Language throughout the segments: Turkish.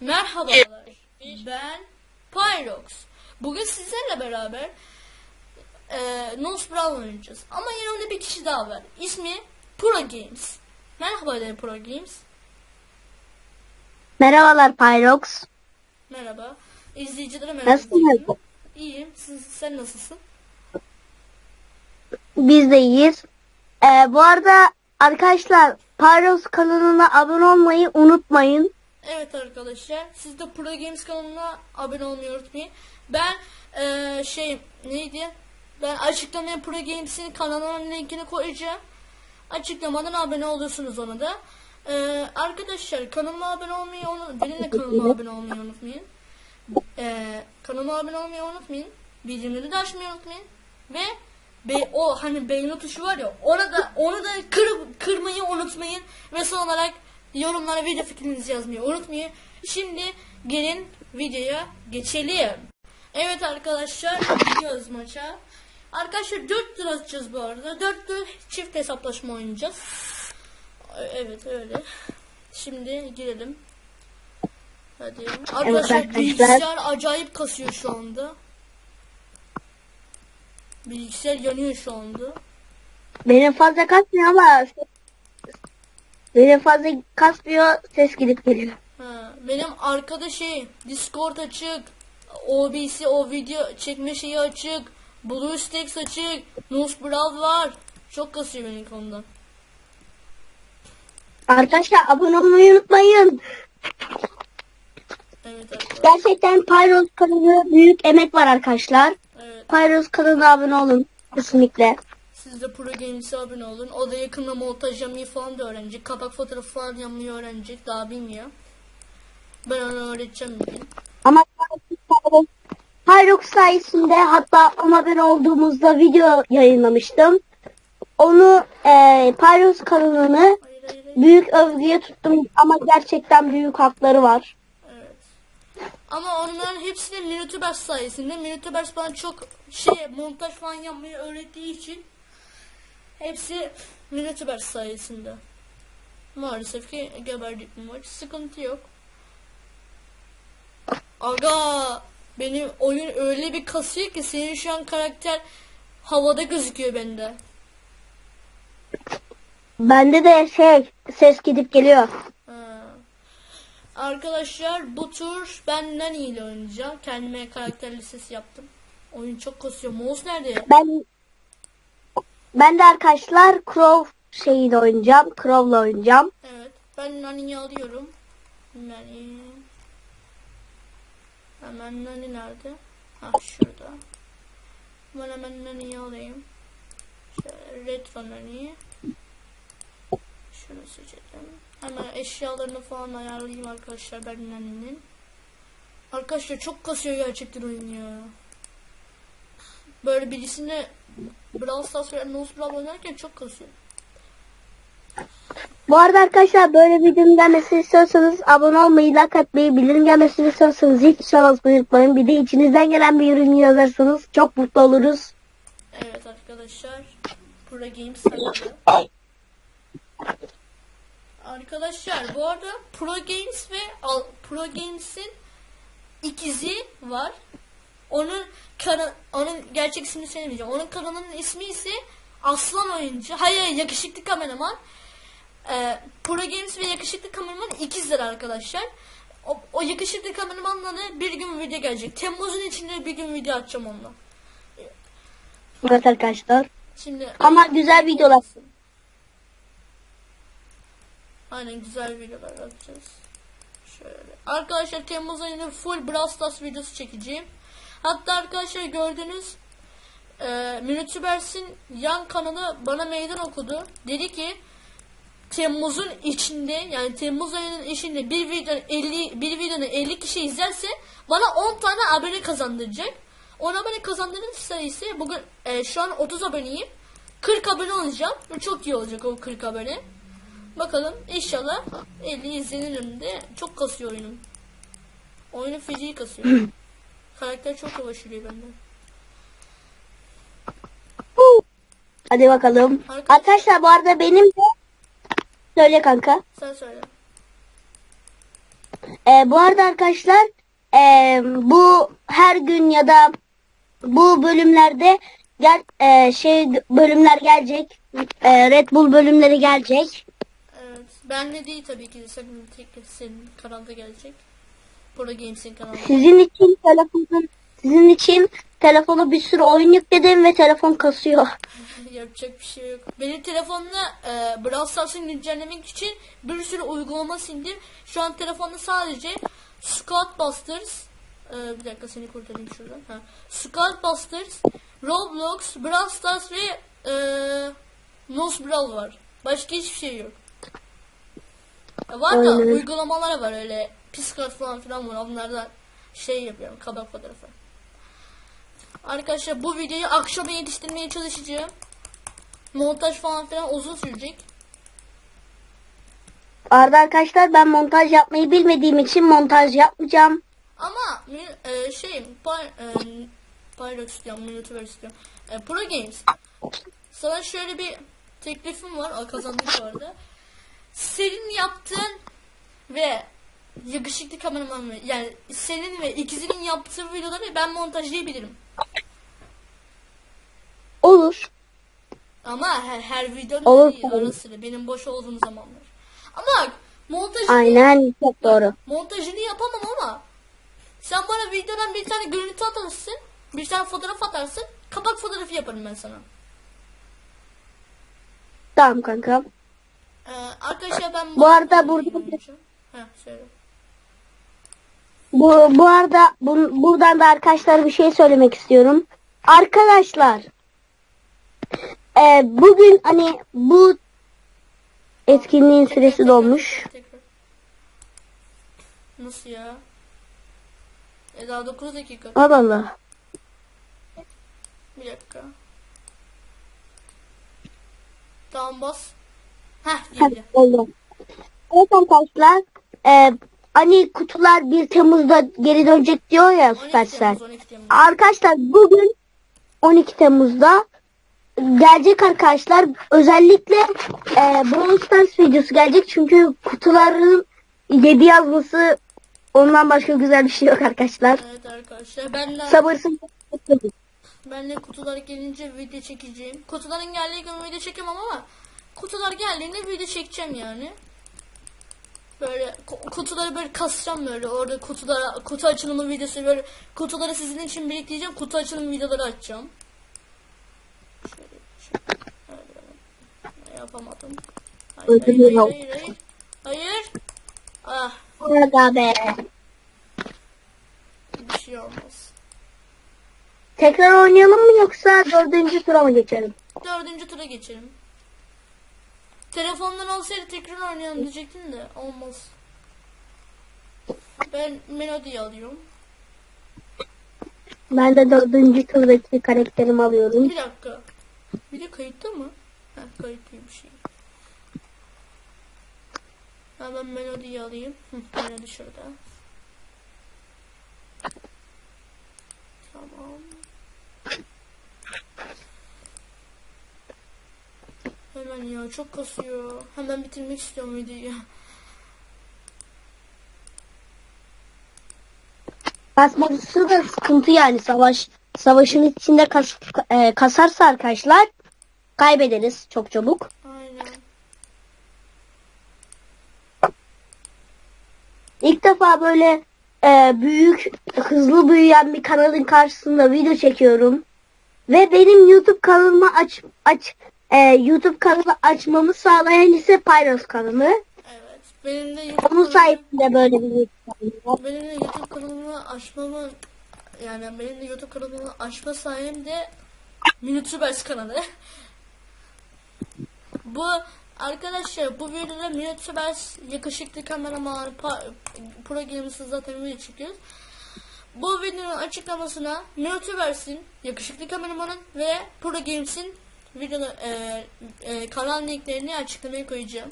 Merhabalar. Ben Pyrox. Bugün sizlerle beraber e, Nose Brawl oynayacağız. Ama yanımda bir kişi daha var. İsmi Pro Games. Merhaba de Pro Games. Merhabalar Pyrox. Merhaba. İzleyicilere merhaba. Nasılsınız? İyiyim. Siz, sen nasılsın? Biz de iyiyiz. Ee, bu arada arkadaşlar Pyrox kanalına abone olmayı unutmayın. Evet arkadaşlar. Siz de Pro Games kanalına abone olmayı unutmayın. Ben eee, şey neydi? Ben açıklamaya Pro Games'in kanalının linkini koyacağım. Açıklamadan abone oluyorsunuz ona da. Eee, arkadaşlar kanalıma abone olmayı onu benim de kanalıma abone olmayı unutmayın. Eee kanalıma abone olmayı unutmayın. Bildirimleri de açmayı unutmayın. Ve be, o hani beğeni tuşu var ya onu da onu da kır, kırmayı unutmayın. Ve son olarak yorumlara video fikrinizi yazmayı unutmayın. Şimdi gelin videoya geçelim. Evet arkadaşlar gidiyoruz maça. Arkadaşlar 4 tur atacağız bu arada. 4 tur çift hesaplaşma oynayacağız. Evet öyle. Şimdi girelim. Hadi. Arkadaşlar arkadaşlar. bilgisayar acayip kasıyor şu anda. Bilgisayar yanıyor şu anda. Benim fazla kasmıyor ama benim fazla kasmıyor ses gidip geliyor. Ha, benim arkada şey Discord açık. OBS o video çekme şeyi açık. BlueStacks açık. Nose Brawl var. Çok kasıyor benim konuda. Arkadaşlar abone olmayı unutmayın. Evet arkadaşlar. Gerçekten Pyrox kanalına büyük emek var arkadaşlar. Evet. Pyrox kanalına abone olun kesinlikle. Siz de Pro Games'e abone olun. O da yakında montaj yapmayı falan da öğrenecek. Kapak fotoğrafı falan yapmayı öğrenecek. Daha bilmiyor. Ben ona öğreteceğim bir gün. Ama Pyrox sayesinde hatta ona abone olduğumuzda video yayınlamıştım. Onu e, Pyrox kanalını Hayır hayır hayır. büyük övgüye tuttum ama gerçekten büyük hakları var. Evet. Ama onların hepsi de Minutubers sayesinde. Minutubers bana çok şey montaj falan yapmayı öğrettiği için hepsi Minutubers sayesinde. Maalesef ki geberdik bu maç. Sıkıntı yok. Aga benim oyun öyle bir kasıyor ki senin şu an karakter havada gözüküyor bende. Bende de şey ses gidip geliyor. Ha. Arkadaşlar bu tur ben Nani ile oynayacağım. Kendime karakter listesi yaptım. Oyun çok kasıyor. Mouse nerede? Ben ben de arkadaşlar Crow şeyiyle oynayacağım. Crow'la oynayacağım. Evet. Ben Nani'yi alıyorum. Nani. Hemen Nani nerede? Ha şurada. Ben hemen Nani'yi alayım. Şöyle retro Nani'yi. Şunu seçelim. Hemen eşyalarını falan ayarlayayım arkadaşlar ben Nani'nin. Arkadaşlar çok kasıyor gerçekten oyun ya. Böyle birisine Brawl Stars veya Nose Brawl oynarken çok kasıyor. Bu arada arkadaşlar böyle videonun gelmesini istiyorsanız abone olmayı, like atmayı, bildirim gelmesini istiyorsanız hiç basmayı unutmayın. Bir de içinizden gelen bir ürün yazarsanız çok mutlu oluruz. Evet arkadaşlar. Pro Games. Arkadaşlar bu arada Pro Games ve Pro Games'in ikizi var. Onun kana- onun gerçek ismini söylemeyeceğim. Onun kanalının ismi ise Aslan Oyuncu. Hayır hayır, yakışıklı kameraman. Ee, Pro Games ve yakışıklı kameraman ikizler arkadaşlar. O, o yakışıklı kameramanla da bir gün video gelecek. Temmuz'un içinde bir gün video atacağım onunla. Evet arkadaşlar. Şimdi Ama güzel videolar. Aynen güzel videolar atacağız. Şöyle. Arkadaşlar Temmuz ayında full Brawl Stars videosu çekeceğim. Hatta arkadaşlar gördünüz e, Minutubers'in yan kanalı bana meydan okudu. Dedi ki Temmuz'un içinde yani Temmuz ayının içinde bir video 50 bir videonun 50 kişi izlerse bana 10 tane abone kazandıracak. 10 abone kazandırırsa ise bugün e, şu an 30 aboneyim. 40 abone olacağım. Çok iyi olacak o 40 abone. Bakalım inşallah 50 izlenirim de çok kasıyor oyunum. Oyunun fiziği kasıyor. Karakter çok yavaş yürüyor benden. Hadi bakalım. Arkadaşlar- Arkadaşlar bu arada benim de söyle kanka. Sen söyle. Ee, bu arada arkadaşlar ee, bu her gün ya da bu bölümlerde gel ee, şey bölümler gelecek. Ee, Red Bull bölümleri gelecek. Evet. Ben de değil tabii ki de senin tek senin kanalda gelecek. Pro Games'in kanalında. Sizin için telefonun sizin için telefona bir sürü oyun yükledim ve telefon kasıyor. Yapacak bir şey yok. Benim telefonla e, Brawl Stars'ın güncellemek için bir sürü uygulama sildim. Şu an telefonda sadece Scout Busters e, bir dakika seni kurtarayım şuradan. Ha. Scout Busters, Roblox, Brawl Stars ve e, Nos Brawl var. Başka hiçbir şey yok. Ya var da Aynen. uygulamalar var öyle Piskat falan filan var. Onlardan şey yapıyorum kabak fotoğrafı. Arkadaşlar bu videoyu akşama yetiştirmeye çalışacağım. Montaj falan filan uzun sürecek. Arada arkadaşlar ben montaj yapmayı bilmediğim için montaj yapmayacağım. Ama mi- e, şey Py- e, Pyrox diyorum, Minuteverse diyorum. E, Pro Games. Sana şöyle bir teklifim var. Aa, Kazandık bu arada. Senin yaptığın ve yakışıklı kameraman ve yani senin ve ikizinin yaptığı videoları ben montajlayabilirim. Olur. Ama her, her videonun Olur değil tabii. ara sıra benim boş olduğum zamanlar. Ama bak montajını, Aynen çok doğru. montajını yapamam ama sen bana videodan bir tane görüntü atarsın, bir tane fotoğraf atarsın, kapak fotoğrafı yaparım ben sana. Tamam kanka. Ee, arkadaşlar ben Bu arada burada- Heh, söyle. Bu, bu arada bu, buradan da arkadaşlar bir şey söylemek istiyorum. Arkadaşlar e, bugün hani bu etkinliğin süresi dolmuş. Nasıl ya? E daha 9 dakika. Allah Allah. Bir dakika. Tamam bas. Heh girdi. Evet arkadaşlar e, hani kutular 1 Temmuz'da geri dönecek diyor ya 12 Supercell. Temmuz, 12 Temmuz. Arkadaşlar bugün 12 Temmuz'da gelecek arkadaşlar. Özellikle e, Brawl Stars videosu gelecek. Çünkü kutuların 7 yazması ondan başka güzel bir şey yok arkadaşlar. Evet arkadaşlar ben de bekliyoruz. ben de kutular gelince video çekeceğim. Kutuların geldiği gün video çekemem ama kutular geldiğinde video çekeceğim yani. Böyle ku- kutuları böyle kasacağım böyle orada kutulara kutu açılımı videosu böyle kutuları sizin için biriktireceğim kutu açılımı videoları açacağım. Şöyle. Yapamadım. Hayır, hayır, hayır, hayır, hayır. Ah Orada be. bir şey olmaz. Tekrar oynayalım mı yoksa dördüncü tura mı geçelim? Dördüncü tura geçelim. Telefondan olsaydı tekrar oynayalım diyecektim de olmaz. Ben melodiyi alıyorum. Ben de dördüncü turdaki karakterimi alıyorum. Bir dakika. Bir de kayıtta mı? Heh kayıtlıymış şey. Hemen melodiyi alayım. Hı, melodi şurada. Tamam. Hemen ya çok kasıyor. Hemen bitirmek istiyorum videoyu. Kasması da sıkıntı yani savaş. Savaşın içinde kas, e, kasarsa arkadaşlar kaybederiz çok çabuk. Aynen. İlk defa böyle e, büyük, hızlı büyüyen bir kanalın karşısında video çekiyorum. Ve benim YouTube kanalımı aç aç e, YouTube kanalı açmamı sağlayan ise Pyros kanalı. Evet. Benim de YouTube Onun sayesinde böyle bir video çekiyorum. Benim de YouTube kanalımı açmamın yani benim de YouTube kanalımı açma sayem de Minutubers kanalı. bu arkadaşlar bu videoda Minutubers yakışıklı kameraman Pro Games'ı zaten video çekiyoruz. Bu videonun açıklamasına Minutubers'in yakışıklı kameramanın ve Pro Games'in video e, e, kanal linklerini açıklamaya koyacağım.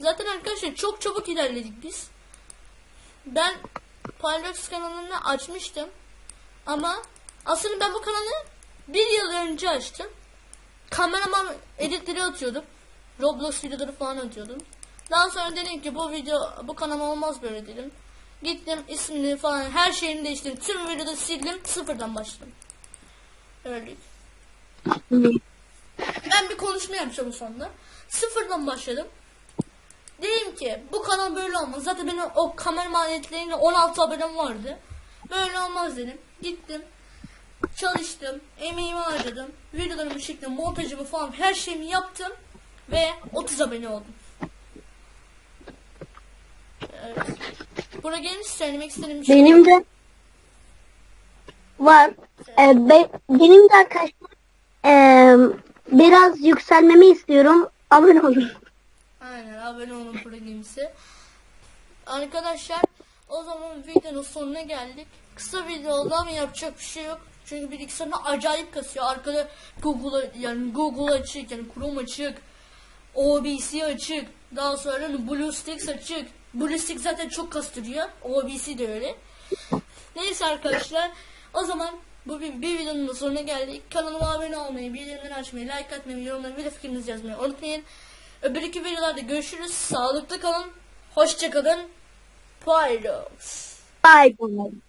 Zaten arkadaşlar çok çabuk ilerledik biz. Ben Pyrox kanalını açmıştım. Ama aslında ben bu kanalı bir yıl önce açtım. Kameraman editleri atıyordum. Roblox videoları falan atıyordum. Daha sonra dedim ki bu video bu kanal olmaz böyle dedim. Gittim ismini falan her şeyini değiştirdim. Tüm videoda sildim sıfırdan başladım. Öyle. Ben bir konuşma yapacağım sonunda. Sıfırdan başladım. Dedim ki bu kanal böyle olmaz. Zaten benim o kamera maliyetleriyle 16 abonem vardı. Böyle olmaz dedim. Gittim. Çalıştım. Emeğimi harcadım. Videolarımı çektim. Montajımı falan her şeyimi yaptım. Ve 30 abone oldum. Evet. Buraya gelince söylemek istediğim bir şey Benim de var. Ee, be- benim de arkadaşlar ee, biraz yükselmemi istiyorum. Abone olun. Aynen abone olun programımızı. Arkadaşlar o zaman videonun sonuna geldik. Kısa video oldu ama yapacak bir şey yok. Çünkü bilgisayarına acayip kasıyor. Arkada Google yani Google açık yani Chrome açık. OBS açık. Daha sonra BlueStacks açık. BlueStacks zaten çok kastırıyor. OBS de öyle. Neyse arkadaşlar. O zaman bu bir, videonun sonuna geldik. Kanalıma abone olmayı, bildirimleri açmayı, like atmayı, yorumları ve fikrinizi yazmayı unutmayın. Öbür iki videolarda görüşürüz. Sağlıklı kalın. Hoşçakalın. Paydos. Bye bye.